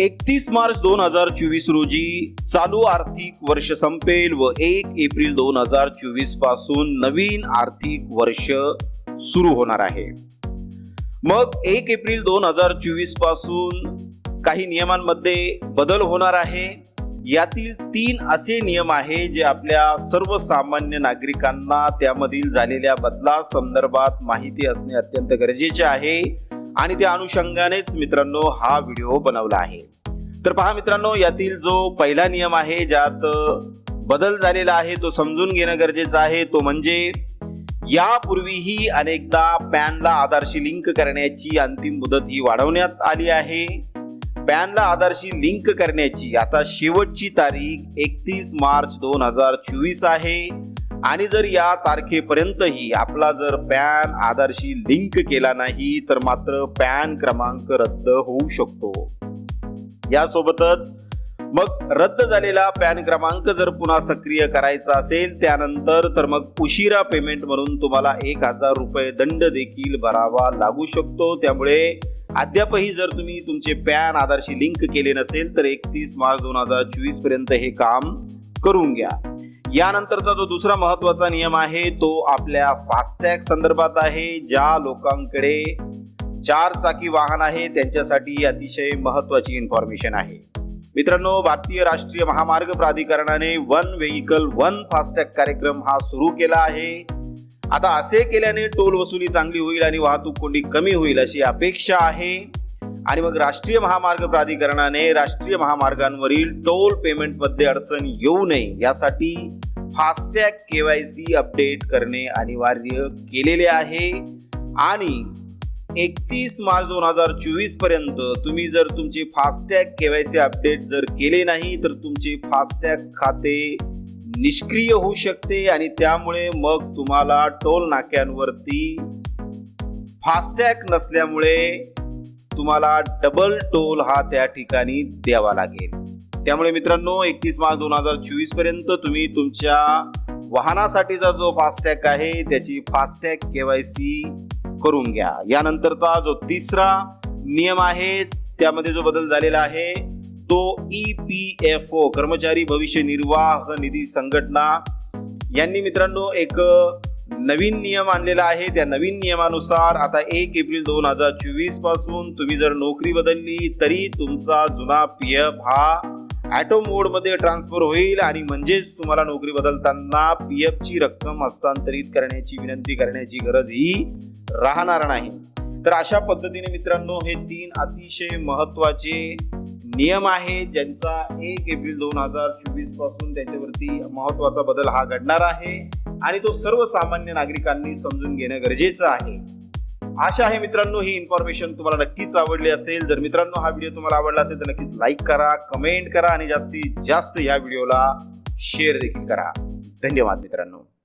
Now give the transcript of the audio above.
एकतीस मार्च दोन हजार चोवीस रोजी चालू आर्थिक वर्ष संपेल व एक एप्रिल दोन हजार चोवीसपासून नवीन आर्थिक वर्ष सुरू होणार आहे. मग एक एप्रिल दोन हजार चोवीसपासून काही नियमांमध्ये बदल होणार आहे. यातील तीन असे नियम आहे जे आपल्या सर्वसामान्य नागरिकांना त्यामधील झालेल्या बदला संदर्भात माहिती असणे अत्यंत गरजेचे आहे. आणि त्या अनुषंगानेच मित्रांनो हा व्हिडिओ बनवला आहे. तर पहा मित्रांनो यातील जो पहिला नियम आहे ज्यात बदल झालेला आहे तो समजून घेणं गरजेचं आहे तो म्हणजे यापूर्वीही अनेकदा पॅनला आधारशी लिंक करण्याची अंतिम मुदत ही वाढवण्यात आली आहे. पॅनला आधारशी लिंक करण्याची आता शेवटची तारीख एकतीस मार्च दोन हजार चोवीस आहे. आणि जर या तारखेपर्यंतही आपला जर पॅन आधारशी लिंक केला नाही तर मात्र पॅन क्रमांक रद्द होऊ शकतो. यासोबतच मग रद्द झालेला पॅन क्रमांक जर पुन्हा सक्रिय करायचा असेल त्यानंतर तर मग उशिरा पेमेंट म्हणून तुम्हाला एक हजार रुपये दंड देखील भरावा लागू शकतो. त्यामुळे अद्यापही जर तुम्ही तुमचे पॅन आधारशी लिंक केले नसेल तर एकतीस मार्च दोन हजार चोवीसपर्यंत हे काम करून घ्या. यानंतरचा जो दुसरा महत्त्वाचा नियम आहे तो आपल्या फास्टॅग संदर्भात आहे ज्या लोकांकडे चार चाकी वाहन आहे त्यांच्यासाठी अतिशय महत्वाची इन्फॉर्मेशन आहे. मित्रांनो भारतीय राष्ट्रीय महामार्ग प्राधिकरणाने वन व्हेकल वन फास्टॅग कार्यक्रम हा सुरू केला आहे. आता असे केल्याने टोल वसुली चांगली होईल आणि वाहतूक कोंडी कमी होईल अशी अपेक्षा आहे. आणि मग राष्ट्रीय महामार्ग प्राधिकरणाने राष्ट्रीय महामार्गांवरील टोल पेमेंटमध्ये अडचण येऊ नये यासाठी फास्टॅग केवायसी अपडेट करणे अनिवार्य केलेले आहे. आणि एकतीस मार्च दोन हजार चोवीसपर्यंत तुम्ही जर तुमचे फास्टॅग केवायसी अपडेट जर केले नाही तर तुमचे फास्टॅग खाते निष्क्रिय होऊ शकते आणि त्यामुळे मग तुम्हाला टोल नाक्यांवरती फास्टॅग नसल्यामुळे तुम्हाला डबल टोल हा त्या ठिकाणी द्यावा लागेल. त्यामुळे मित्रांनो एकतीस मार्च दोन हजार चोवीसपर्यंत तुम्ही तुमच्या वाहनासाठीचा जो फास्टॅग आहे त्याची फास्टॅग केवायसी करून घ्या. यानंतरचा जो तिसरा नियम आहे त्यामध्ये जो बदल झालेला आहे तो ई पी एफ ओ कर्मचारी भविष्य निर्वाह निधी संघटना. यांनी मित्रांनो एक नवीन नियम आणलेला आहे. त्या नवीन नियमानुसार आता एक एप्रिल दोन हजार चोवीसपासून तुम्ही जर नोकरी बदलली तरी तुमचा जुना पी एफ हा ॲटो मोडमध्ये ट्रान्सफर होईल आणि म्हणजेच तुम्हाला नोकरी बदलताना पी एफची रक्कम हस्तांतरित करण्याची विनंती करण्याची गरज ही राहणार नाही. तर अशा पद्धतीने मित्रांनो हे तीन अतिशय महत्त्वाचे नियम आहेत ज्यांचा एक एप्रिल दोन हजार चोवीसपासून त्याच्यावरती महत्त्वाचा बदल हा घडणार आहे. आणि तो सर्वसामान्य नागरिकांनी समजून घेणं गरजेचं आहे. आशा आहे मित्रांनो ही इन्फॉर्मेशन तुम्हाला नक्कीच आवडली असेल. जर मित्रांनो हा व्हिडिओ तुम्हाला आवडला असेल तर नक्कीच लाईक करा कमेंट करा आणि जास्तीत जास्त या व्हिडिओला शेअर देखील करा. धन्यवाद मित्रांनो.